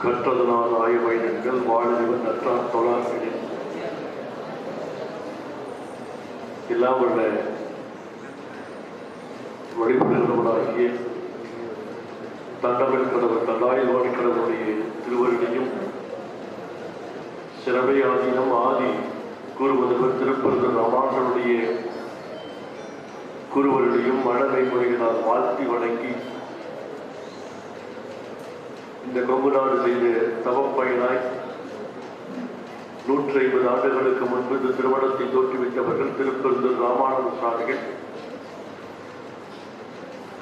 கற்றதனால் ஆய்வைனங்கள் வாழ்வன் நற்றான் தொழாசிரியர் எல்லாம் உள்ள வழிபடுகிறவனாகிய தண்டமில் கடவுள் தண்டாயுவாடி கடவுளுடைய திருவருடையும் சிறவை ஆதீனம் ஆதி கூறுவதவர் திருப்பரது ராமாசனுடைய குருவருடையும் மழலை முறைகளால் வாழ்த்தி வணங்கி இந்த கொங்கு நாடு செய்த தவப்பயனாய் நூற்றி ஐம்பது ஆண்டுகளுக்கு முன்பு இந்த திருமணத்தை தோற்றுவித்தவர்கள் திருப்பெருந்தூர் ராமானந்த சுவாமிகள்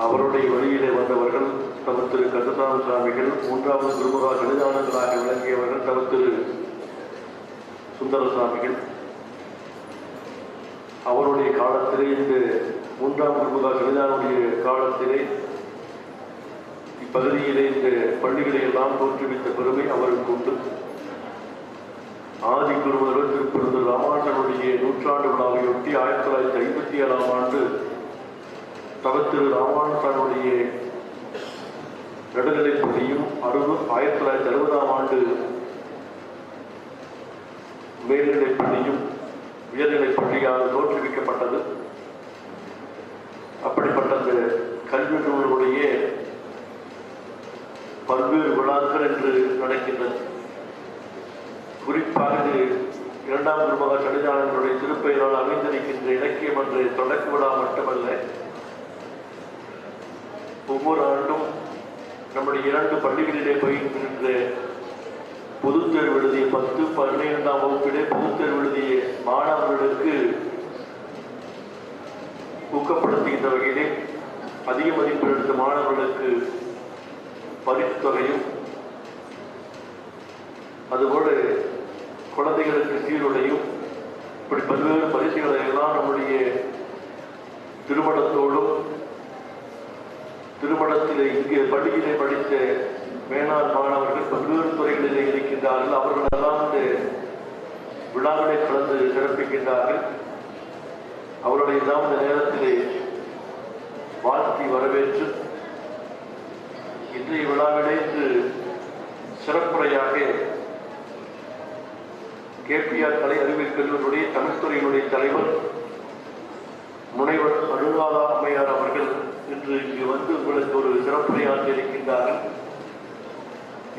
அவருடைய வழியிலே வந்தவர்கள் தம திரு கந்தசாமி சுவாமிகள் மூன்றாவது குருமுகா கணிதானங்களாக விளங்கியவர்கள் தம திரு சுந்தர சுவாமிகள் அவருடைய காலத்திலே இந்த மூன்றாம் குருமுகா கணிதானுடைய காலத்திலே பகுதியிலே இந்த பள்ளிகளை எல்லாம் தோற்றுவித்த பெருமை அவருக்கு உண்டு. ஆதி குருமுதல்வர் திருப்பெருந்தூர் ராமானுஜனுடைய நூற்றாண்டு விழாவையொட்டி ஆயிரத்தி தொள்ளாயிரத்தி ஐம்பத்தி ஏழாம் ஆண்டு தவத்திரு ராமானுஜனுடைய நடுநிலை பள்ளியும் அறுபது ஆயிரத்தி தொள்ளாயிரத்தி அறுபதாம் ஆண்டு மேல்நிலைப் பள்ளியும் உயர்நிலை பள்ளியாக தோற்றுவிக்கப்பட்டது. அப்படிப்பட்ட அந்த கல்வி நூல்களுடைய பல்வேறு விழாக்கள் என்று நடக்கின்றது குறிப்பாக இரண்டாம் குருமக சன்னிதானங்களுடைய திருப்பெயரால் அமைந்திருக்கின்ற இலக்கியம் என்ற தொடக்க விழா மட்டுமல்ல ஒவ்வொரு ஆண்டும் நம்முடைய இரண்டு பள்ளிகளிலே பயிர்கின்ற பொதுத் தேர்வு எழுதிய பத்து பதினைந்தாம் வகுப்பிலே பொதுத் தேர்வு எழுதிய மாணவர்களுக்கு ஊக்கப்படுத்துகின்ற வகையிலே அதிக மதிப்பெண் எடுத்த மாணவர்களுக்கு பரிசு அதுபோல குழந்தைகளுக்கு சீருடையும் இப்படி பல்வேறு பரிசுகளை எல்லாம் நம்முடைய திருமணத்தோடும் திருமணத்திலே இங்கே பள்ளியிலே படித்த மேலாண் மாணவர்கள் பல்வேறு துறைகளிலே இருக்கின்றார்கள். அவர்கள் எல்லாம் இந்த விழாக்களை கலந்து சிறப்பிக்கின்றார்கள். அவர்களை எல்லாம் இந்த நேரத்திலே வாழ்த்தி வரவேற்று இன்றைய விழாவிலே இன்று சிறப்புரையாக கேபிஆர் கலை அறிவியல் கல்லூரியுடைய தமிழ்துறையினுடைய தலைவர் முனைவர் அனுராதா அம்மையார் அவர்கள் இன்று இங்கு வந்து உங்களுக்கு ஒரு சிறப்புரையாற்றி இருக்கின்றார்கள்.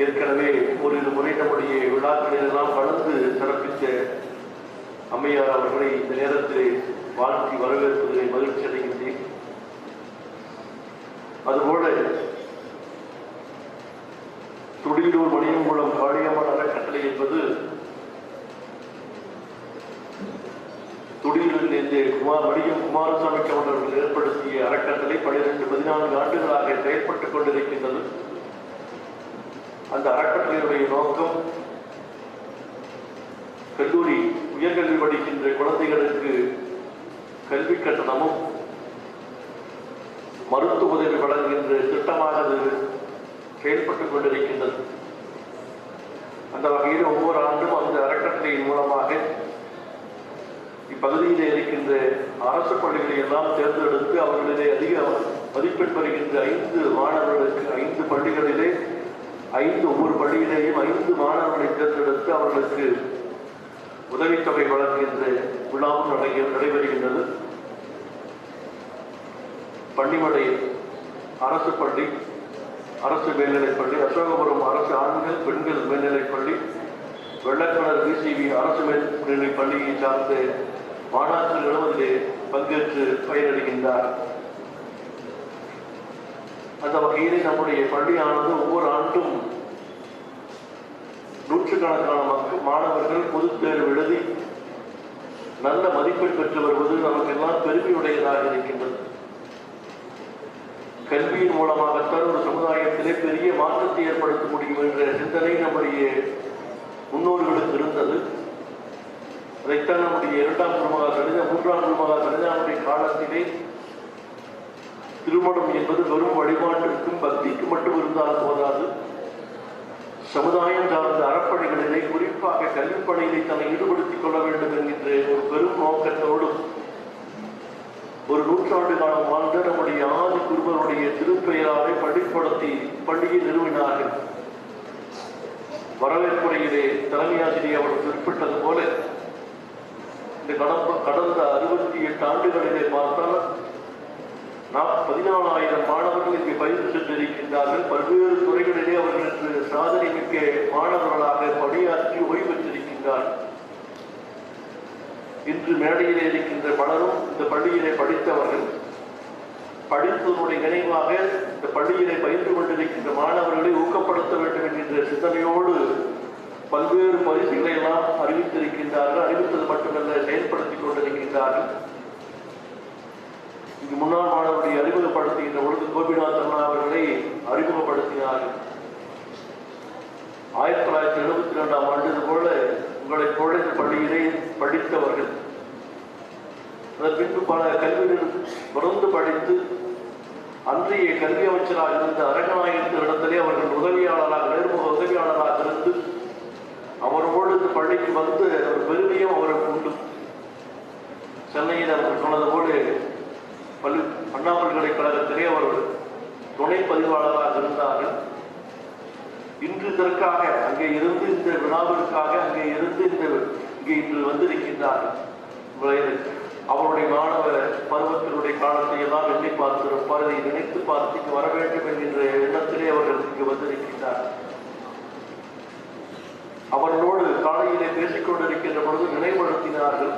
ஏற்கனவே ஓரிரு முறை நம்முடைய விழாக்களிலெல்லாம் கலந்து சிறப்பித்த அம்மையார் அவர்களை இந்த நேரத்தில் வாழ்த்தி வரவேற்பதில் மகிழ்ச்சி அடைகின்றேன். அதுபோல துடியூர் மணியங்குளம் காளியம்மன் அறக்கட்டளை என்பது துடியில் இந்த குமார் மணியம் குமாரசாமி அவர்கள் ஏற்படுத்திய அறக்கட்டளை பனிரெண்டு பதினான்கு ஆண்டுகளாக செயல்பட்டுக் கொண்டிருக்கின்றது. அந்த அறக்கட்டளையுடைய நோக்கம் கல்லூரி உயர்கல்வி படிக்கின்ற குழந்தைகளுக்கு கல்வி கட்டணமும் மருத்துவ உதவி வழங்குகின்ற திட்டமானது செயல்பட்டுக் கொண்டிருக்கின்றது. அந்த வகையில் ஒவ்வொரு ஆண்டும் அந்த அறக்கட்டளையின் மூலமாக இப்பகுதியிலே இருக்கின்ற அரசு பள்ளிகளை எல்லாம் தேர்ந்தெடுத்து அவர்களிலே அதிக மதிப்பெண் பெறுகின்ற ஐந்து மாணவர்களுக்கு ஐந்து பள்ளிகளிலே ஐந்து ஒவ்வொரு பள்ளியிலேயும் ஐந்து மாணவர்களை தேர்ந்தெடுத்து அவர்களுக்கு உதவித்தொகை வழங்குகின்ற விழாவும் நடை- நடைபெறுகின்றது. பள்ளிமடை அரசு பள்ளி அரசு மேல்நிலைப்பள்ளி அசோகபுரம் அரசு ஆண்கள் பெண்கள் மேல்நிலைப்பள்ளி வெள்ளக்கிணர் பிசிபி அரசு மேல்நிலைப் பள்ளியை சார்ந்த மாணாக்கர்களும் அதிலே பங்கேற்று பயனடைகின்றார் அந்த வகையிலே நம்முடைய பள்ளியானது ஒவ்வொரு ஆண்டும் நூற்றுக்கணக்கான மக்கள் மாணவர்கள் பொதுத் தேர்வு எழுதி நல்ல மதிப்பெண் பெற்று வருவது நமக்கெல்லாம் பெருமையுடையதாக இருக்கின்றது. கல்வியின் மூலமாகத்தான் ஒரு சமுதாயத்திலே பெரிய மாற்றத்தை ஏற்படுத்த முடியும் என்ற சிந்தனை நம்முடைய முன்னோர்களுக்கு இருந்தது. அதைத்தான் நம்முடைய இரண்டாம் குருமகா கணித மூன்றாம் குருமகா கணிதாவுடைய காலத்திலே திருமணம் என்பது வெறும் வழிபாட்டிற்கும் பக்திக்கு மட்டும் இருந்தால் போதாது. சமுதாயம் சார்ந்த அறப்பணிகளிலே குறிப்பாக கல்விப் தன்னை ஈடுபடுத்திக் கொள்ள வேண்டும் என்கின்ற ஒரு பெரும் நோக்கத்தோடும் ஒரு நூற்றாண்டு காலம் வாழ்ந்த நம்முடைய ஆதி குருவருடைய திருப்பெயராலே பள்ளிப்படுத்தி பள்ளியை நிறுவினார்கள். வரவேற்புரையிலே தலைமை ஆசிரியர் அவர் குறிப்பிட்டது போல இந்த கடந்த கடந்த அறுபத்தி எட்டு ஆண்டுகளிலே பார்த்தால் பதினாலாயிரம் மாணவர்கள் இங்கே பயிற்சி சென்றிருக்கின்றார்கள். பல்வேறு துறைகளிலே அவர்களுக்கு சாதனை மிக்க மாணவர்களாக பணியாற்றி ஓய்வு பெற்றிருக்கின்றார்கள். இன்று மேடையிலே இருக்கின்ற பலரும் இந்த பள்ளியிலே படித்தவர்கள். படித்ததனுடைய நினைவாக இந்த பள்ளியிலே பயின்று கொண்டிருக்கின்ற மாணவர்களை ஊக்கப்படுத்த வேண்டும் என்கின்ற சிந்தனையோடு பல்வேறு பரிசுகளை எல்லாம் அறிவித்திருக்கின்றார்கள். அறிவித்தது மட்டுமல்ல செயல்படுத்திக் கொண்டிருக்கின்றார்கள். இங்கு முன்னாள் மாணவர்களை அறிமுகப்படுத்துகின்ற பொழுது கோபிநாத் அண்ணா அவர்களை அறிமுகப்படுத்தினார்கள். ஆயிரத்தி தொள்ளாயிரத்தி எழுபத்தி ரெண்டாம் ஆண்டு போல உங்களை போல இந்த பள்ளியிலே படித்தவர்கள். அதன் பின்பு பல கல்விகள் தொடர்ந்து படித்து அன்றைய கல்வி அமைச்சராக இருந்த அரங்கநாயகத்தின் இடத்திலே அவர்கள் உதவியாளராக நேர்முக உதவியாளராக இருந்து அவரோடு இந்த பள்ளிக்கு வந்து ஒரு பெருமையும் அவருக்கு உண்டு. சென்னையில் அவர் சொன்னது போல பள்ளி அண்ணா பல்கலைக்கழகத்திலே அவர் துணை பதிவாளராக இருந்தார்கள். இன்று இதற்காக அங்கே இருந்து இந்த விழாவிற்காக அங்கே இருந்து இந்த இங்கே இன்று வந்திருக்கின்றார்கள் அவருடைய மாணவ பருவத்தினுடைய காலத்தை எல்லாம் எண்ணி பார்த்திருப்பார் இதை நினைத்து பார்த்து இங்கு வர வேண்டும் என்கின்ற எண்ணத்திலே அவர்கள் இங்கு வந்திருக்கின்றார். அவர்களோடு காலையிலே பேசிக் கொண்டிருக்கின்ற பொழுது நினைவுபடுத்தினார்கள்.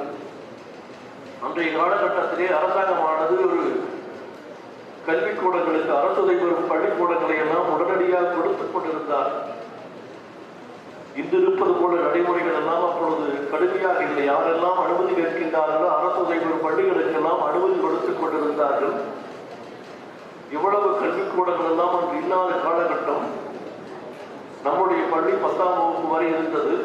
அன்றைய காலகட்டத்திலே அரசாங்கமானது ஒரு கல்விக்கூடங்களுக்கு அரசுதை பெறும் பள்ளிக்கூடங்களை எல்லாம் உடனடியாக கொடுத்துக் கொண்டிருந்தார். இன்று இருப்பது போல நடைமுறைகள் எல்லாம் அப்பொழுது கடுமையாக இல்லை. யாரெல்லாம் அனுமதி கேட்கின்றார்களோ அரசு பெறும் பள்ளிகளுக்கெல்லாம் அனுமதி கொடுத்துக் கொண்டிருந்தார்கள். இவ்வளவு கல்விக்கூடங்கள் எல்லாம் அங்கு இல்லாத காலகட்டம் நம்முடைய பள்ளி பத்தாம் வகுப்பு வரை இருந்தது.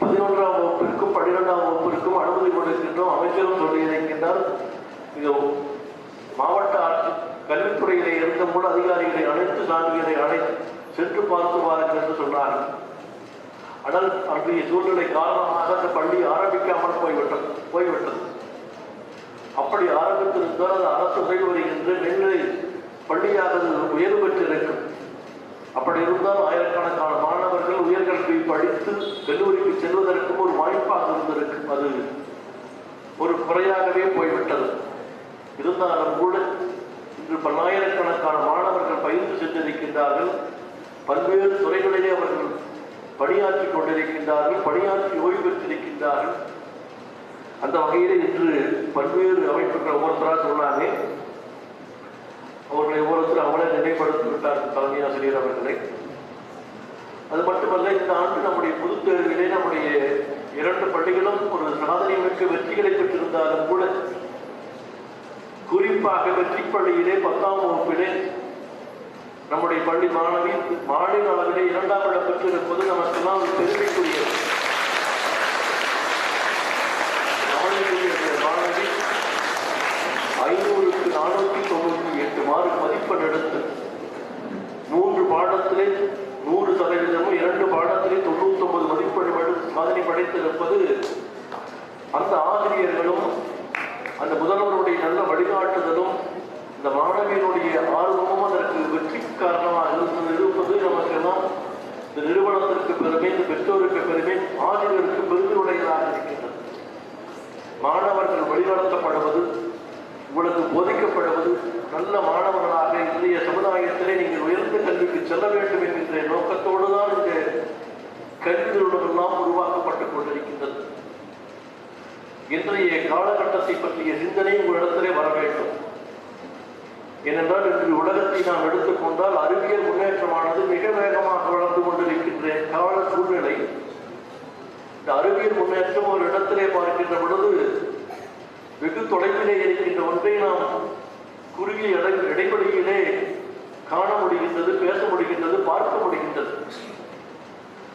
பதினொன்றாம் வகுப்பிற்கும் பன்னிரெண்டாம் வகுப்பிற்கும் அனுமதி கொடுக்கின்றோம். அமைச்சரும் சொல்லியிருக்கின்றார் மிகவும் மாவட்ட ஆட்சி கல்வித்துறையிலே இருந்தபோது அதிகாரிகளை அழைத்து நான்கு அழைத்து சென்று பார்த்து வாருங்கள் என்று சொன்னார்கள் ஆனால் அன்றைய சூழ்நிலை காரணமாக அந்த பள்ளி ஆரம்பிக்காமல் போய்விட்டது போய்விட்டது. அப்படி ஆரம்பித்திருந்தால் அது அரசு உதவி வருகின்ற நெல்லை பள்ளியாக உயர்வு பெற்றிருக்கும். அப்படி இருந்தால் ஆயிரக்கணக்கான மாணவர்கள் உயர்கல்வி படித்து கல்லூரிக்கு செல்வதற்கும் ஒரு வாய்ப்பாக இருந்திருக்கும். அது ஒரு குறையாகவே போய்விட்டது. இருந்தாலும் கூட இன்று பல்லாயிரக்கணக்கான மாணவர்கள் பயிற்சி சென்றிருக்கின்றார்கள். பல்வேறு துறைகளிலே அவர்கள் பணியாற்றி கொண்டிருக்கின்றார்கள் பணியாற்றி ஓய்வு பெற்றிருக்கின்றார்கள். அந்த வகையில் இன்று பல்வேறு அமைப்புகள் ஒவ்வொருத்தராக சொன்னாங்க. அவர்களை ஒவ்வொருத்தர் அவளை நினைப்படுத்தி விட்டார்கள் தலைமை ஆசிரியர் அவர்களை. அது மட்டுமல்ல இந்த ஆண்டு நம்முடைய பொதுத் தேர்விலே நம்முடைய இரண்டு பள்ளிகளும் ஒரு சாதனை மிக்க வெற்றிகளை பெற்றிருந்தாலும் கூட குறிப்பாக வெற்றி பள்ளியிலே பத்தாம் வகுப்பிலே நம்முடைய பள்ளி மாணவி மாநில அளவிலே இரண்டாம் இடம் பெற்றிருப்பது நமக்கெல்லாம் ஒரு பெருமைக்குரியது மாணவி ஐநூறுக்கு நானூற்றி தொண்ணூற்றி எட்டு மார்க் மதிப்பெண் எடுத்து மூன்று பாடத்திலே நூறு சதவீதமும் இரண்டு பாடத்திலே தொண்ணூத்தி ஒன்பது மதிப்பெண் எடுத்து சாதனை படைத்திருப்பது அந்த ஆசிரியர்களும் அந்த முதல்வருடைய நல்ல வழிகாட்டுதலும் இந்த மாணவியினுடைய ஆர்வமும் அதற்கு வெற்றி காரணமாக இருந்தது இருப்பது தான் இந்த நிறுவனத்திற்கு பெருமை இந்த பெற்றோருக்கு பெருமை ஆசிரியருக்கு பெருமையுடையதாக இருக்கின்றது. மாணவர்கள் வழிநடத்தப்படுவது உங்களுக்கு போதிக்கப்படுவது நல்ல மாணவர்களாக இன்றைய சமுதாயத்திலே நீங்கள் உயர்ந்த கல்விக்கு செல்ல வேண்டும் என்கின்ற நோக்கத்தோடு தான் இந்த கல்வி நிறுவனமெல்லாம் உருவாக்கப்பட்டுக் கொண்டிருக்கின்றது. இன்றைய காலகட்டத்தை பற்றிய சிந்தனை உங்களிடத்திலே வர வேண்டும். ஏனென்றால் இன்று உலகத்தை நாம் எடுத்துக்கொண்டால் அறிவியல் முன்னேற்றமானது மிக வேகமாக வளர்ந்து கொண்டிருக்கின்ற கால சூழ்நிலை. இந்த அறிவியல் முன்னேற்றம் ஒரு இடத்திலே பார்க்கின்ற பொழுது வெகு தொலைவிலே இருக்கின்ற ஒன்றை நாம் குறுகிய இடை இடைவெளியிலே காண முடிகின்றது பேச முடிகின்றது பார்க்க முடிகின்றது.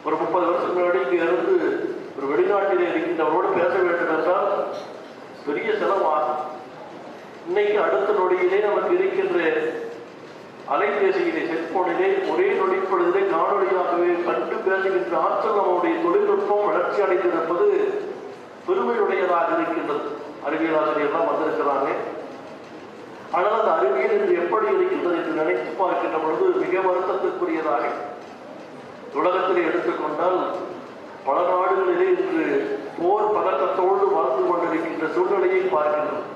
ஒரு முப்பது வருஷம் முன்னாடி இங்கே இருந்து ஒரு வெளிநாட்டிலே இருக்கின்றவரோடு பேச வேண்டும் என்றால் பெரிய செலவாகும் இன்னைக்கு அடுத்த நொடியிலே நமக்கு இருக்கின்ற அலைபேசியிலே செல்போனிலே ஒரே நொடிப்பொழுதிலே காணொலியாகவே கண்டு பேசுகின்ற ஆற்றல் நம்முடைய தொழில்நுட்பம் வளர்ச்சி அடைந்திருப்பது பெருமையுடையதாக இருக்கின்றது. அறிவியல் ஆசிரியர்லாம் வந்திருக்கிறாங்க. ஆனால் அந்த அறிவியல் இன்று எப்படி இருக்கின்றது என்று நினைத்து பார்க்கின்ற பொழுது மிக வருத்தத்துக்குரியதாக உலகத்தில் உலகத்திலே எடுத்துக்கொண்டால் பல நாடுகளிலே இன்று போர் பதக்கத்தோடு வளர்ந்து கொண்டிருக்கின்ற சூழ்நிலையை பார்க்கின்றோம்.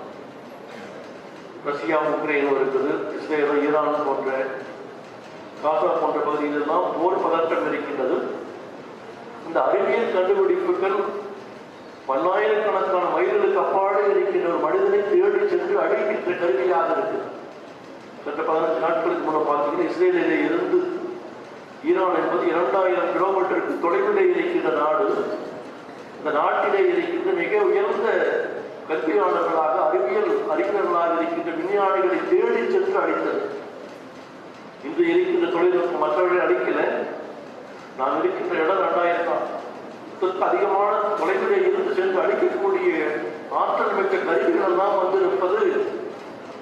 ரஷ்யா உக்ரைனும் இருக்குது இஸ்ரேலும் ஈரானும் போன்ற காசா போன்ற பகுதிகளெல்லாம் போர் பதற்றம் இருக்கின்றது. இந்த அறிவியல் கண்டுபிடிப்புகள் பல்லாயிரக்கணக்கான மைல்களுக்கு அப்பாடு இருக்கின்ற ஒரு மனிதனை தேடி சென்று அழிக்கின்ற கருவியாக இருக்குது சென்ற பதினஞ்சு நாட்களுக்கு முன்ன பார்த்தீங்கன்னா இஸ்ரேலிலே இருந்து ஈரான் என்பது இரண்டாயிரம் கிலோமீட்டருக்கு தொலைவிலே இருக்கின்ற நாடு. இந்த நாட்டிலே இருக்கின்ற மிக உயர்ந்த கல்வியாளர்களாக அறிவியல் அறிஞர்களாக இருக்கின்ற விஞ்ஞானிகளை தேடி சென்று அழித்தது. இன்று இருக்கின்ற தொழில்நுட்பம் மற்றவர்களை அழிக்கல. நான் இருக்கின்ற இடம் ரெண்டாயிரம் அதிகமான தொலைவிலே இருந்து சென்று அழிக்கக்கூடிய ஆற்றல் மிக்க கருவிகள் எல்லாம் வந்திருப்பது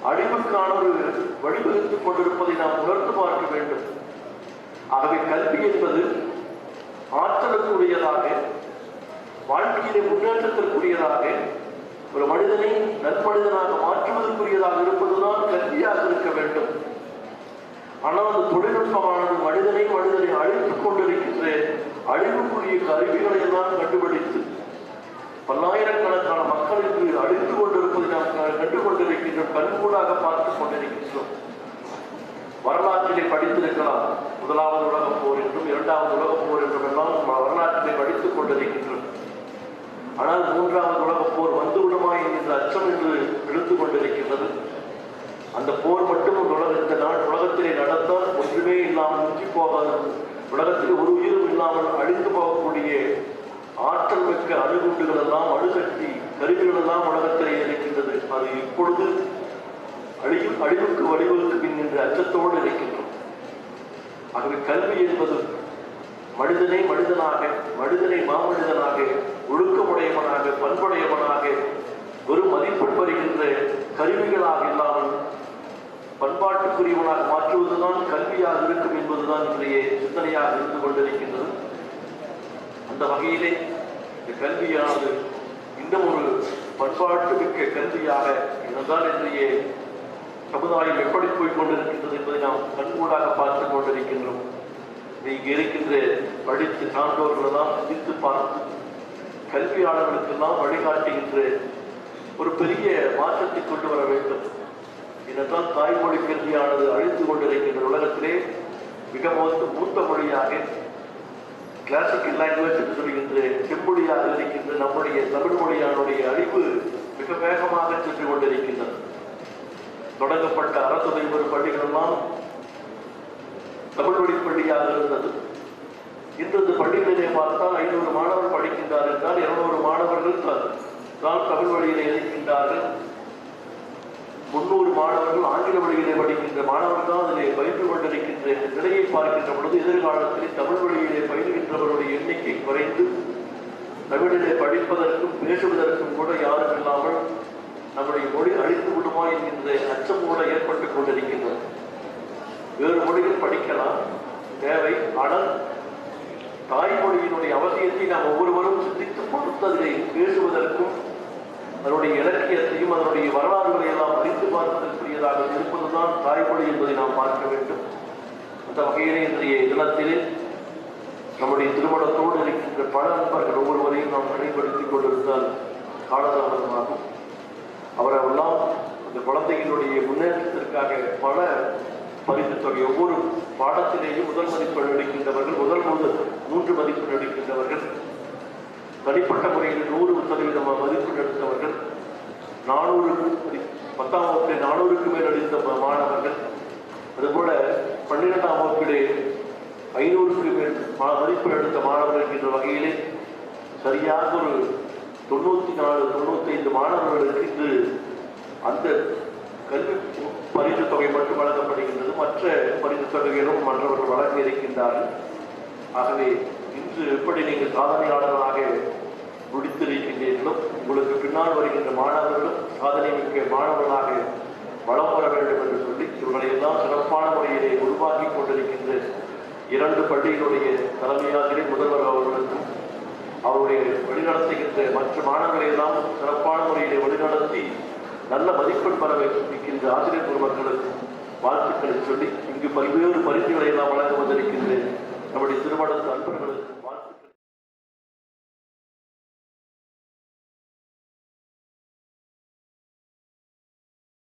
அழிவுக்கான ஒரு வழிவகுத்துக் கொண்டிருப்பதை நாம் உணர்ந்து பார்க்க வேண்டும். ஆகவே கல்வி என்பது ஆற்றலுக்குரியதாக வாழ்க்கையிலே முன்னேற்றத்திற்குரியதாக ஒரு மனிதனை நற்பனிதனாக மாற்றுவதற்குரியதாக இருப்பதுதான் கல்வியாக இருக்க வேண்டும். ஆனால் அந்த தொழில்நுட்பமானது மனிதனை மனிதனை அழித்துக் கொண்டிருக்கின்ற அழிவுக்குரிய கருவிகளை எல்லாம் கண்டுபிடித்து பல்லாயிரக்கணக்கான மக்களுக்கு அழித்து கொண்டிருப்பதை நாம் கண்டுகொண்டிருக்கின்ற கண்கூடாக பார்த்துக் கொண்டிருக்கின்றோம். வரலாற்றிலே படித்திருக்கலாம். முதலாவது உலகப் போர் என்றும் இரண்டாவது உலகப் போர் என்றும் எல்லாம் வரலாற்றிலே படித்துக் கொண்டிருக்கின்றோம். ஆனால் மூன்றாவது உலகப் போர் வந்துவிடுமா என்கின்ற அச்சம் என்று எழுந்து கொண்டிருக்கின்றது. அந்த போர் மட்டும் உலக நாள் உலகத்திலே நடந்தால் ஒன்றுமே இல்லாமல் முக்கி போகாது. உலகத்தில் ஒரு உயிரும் இல்லாமல் அழிந்து போகக்கூடிய ஆற்றல் மிக்க அணுகுண்டுகள் எல்லாம் அணுகட்டி கருவிகள் எல்லாம் உலகத்திலே இருக்கின்றது. அது இப்பொழுது அழியும் அழிவுக்கு வழிவகுக்கும் என்ற அச்சத்தோடு இருக்கின்றோம். ஆகவே கல்வி என்பது மனிதனை மனிதனாக மனிதனை மாமனிதனாக ஒழுக்கமுடையவனாக பண்புடையவனாக ஒரு மதிப்பு வருகின்ற கருவிகளாக இல்லாமல் பண்பாட்டுக்குரியவனாக மாற்றுவதுதான் கல்வியாக இருக்கும் என்பதுதான் இன்றைய சிந்தனையாக இருந்து கொண்டிருக்கின்றது. அந்த வகையிலே இந்த கல்வியானது இன்னும் ஒரு பண்பாட்டு மிக்க கல்வியாக இருந்தால் இன்றைய சமுதாயம் எப்படி போய் கொண்டிருக்கின்றது என்பதை நாம் கண்கூடாக பார்த்துக் கொண்டிருக்கின்றோம். இங்கே இருக்கின்ற படித்து சான்றோர்களெல்லாம் சிந்தித்து பார்த்து கல்வியாளர்களுக்கெல்லாம் வழிகாட்டுகின்ற ஒரு பெரிய மாற்றத்தை கொண்டு வர வேண்டும். ஏனென்றால் தாய்மொழி கல்வியானது அழிந்து கொண்டிருக்கின்ற உலகத்திலே மிக மூத்த மூத்த மொழியாக கிளாசிக்கல் லாங்குவேஜ் என்று சொல்கின்ற செம்மொழியாக இருக்கின்ற நம்முடைய தமிழ் மொழியானுடைய அழிவு மிக வேகமாக சென்று கொண்டிருக்கின்றது. தொடங்கப்பட்ட அரசு உதவி பள்ளிகள் எல்லாம் தமிழ் வழி பள்ளியாக இருந்தது. இன்று இந்த பள்ளிகளிலே பார்த்தால் ஐநூறு மாணவர் படிக்கின்றார் என்றால் இருநூறு மாணவர்கள் தான் தமிழ் வழியிலே இருக்கின்றார்கள் முன்னூறு மாணவர்கள் ஆங்கில வழியிலே படிக்கின்ற மாணவர்கள் தான் அதிலே பயின்று கொண்டிருக்கின்ற நிலையை பார்க்கின்ற பொழுது எதிர்காலத்தில் தமிழ் வழியிலே பயில்கின்றவருடைய எண்ணிக்கை குறைந்து தமிழிலே படிப்பதற்கும் பேசுவதற்கும் கூட யாரும் இல்லாமல் நம்முடைய மொழி அழித்து விடுமா என்கின்ற அச்சம் கூட ஏற்பட்டுக் கொண்டிருக்கின்றது. வேறு மொழியில் படிக்கலாம். தேவை. ஆனால் தாய்மொழியினுடைய அவசியத்தை நாம் ஒவ்வொருவரும் சிந்தித்து பொறுத்து பேசுவதற்கும் அதனுடைய இலக்கியத்தையும் அதனுடைய வரலாறுகளை எல்லாம் அறிந்து பார்ப்பதற்குரியதாக இருப்பதுதான் தாய்மொழி என்பதை நாம் பார்க்க வேண்டும். அந்த வகையிலே இன்றைய தினத்திலே நம்முடைய திருமணத்தோடு இருக்கின்ற பல நண்பர்கள் ஒவ்வொருவரையும் நாம் நினைப்படுத்திக் கொண்டிருந்தால் காலதாமதமாகும் அவரெல்லாம் அந்த குழந்தைகளுடைய முன்னேற்றத்திற்காக பல பரிசு தொகை ஒவ்வொரு பாடத்திலேயும் முதல் மதிப்பெண் எடுக்கின்றவர்கள் முதல் மூன்று மூன்று மதிப்பெண் எடுக்கின்றவர்கள். தனிப்பட்ட முறையில் நூறு சதவீதம் மதிப்பெண் எடுத்தவர்கள். நானூறுக்கு பத்தாம் வகுப்பில் நானூறுக்கு மேல் அடித்த மாணவர்கள். அதுபோல பன்னிரெண்டாம் வகுப்பிலே ஐநூறுக்கு மேல் மா- மதிப்பெண் எடுத்த மாணவர்கள் என்ற வகையிலே சரியாக ஒரு தொண்ணூத்தி நாலு தொண்ணூத்தைந்து மாணவர்களுக்கு இன்று அந்த கல்வி பரிசு தொகை மட்டும் வழங்கப்படுகின்றது. மற்ற பரிசு தொகைகளும் மற்றவர்கள் வழங்க இருக்கின்றார்கள் ஆகவே இன்று எப்படி நீங்கள் சாதனையாளர்களாக முடித்திருக்கின்றீர்களோ உங்களுக்கு பின்னால் வருகின்ற மாணவர்களும் சாதனை மிக்க மாணவர்களாக வளம் வர வேண்டும் என்று சொல்லி இவர்களை எல்லாம் சிறப்பான முறையிலே உருவாக்கி கொண்டிருக்கின்ற இரண்டு பள்ளிகளுடைய தலைமையாசிரியர் முதல்வர் அவர்களுக்கும் அவருடைய வழிநடத்துகின்ற மற்ற மாணவர்களை எல்லாம் சிறப்பான முறையிலே வழிநடத்தி நல்ல மதிப்பெண் பெற வைக்கின்ற ஆசிரியர் பெருமக்களுக்கு வாழ்த்துக்களை சொல்லி இங்கு பல்வேறு பரிசுகளை எல்லாம் வழங்க வந்திருக்கின்ற நம்முடைய திருமணத்து நண்பர்களுக்கு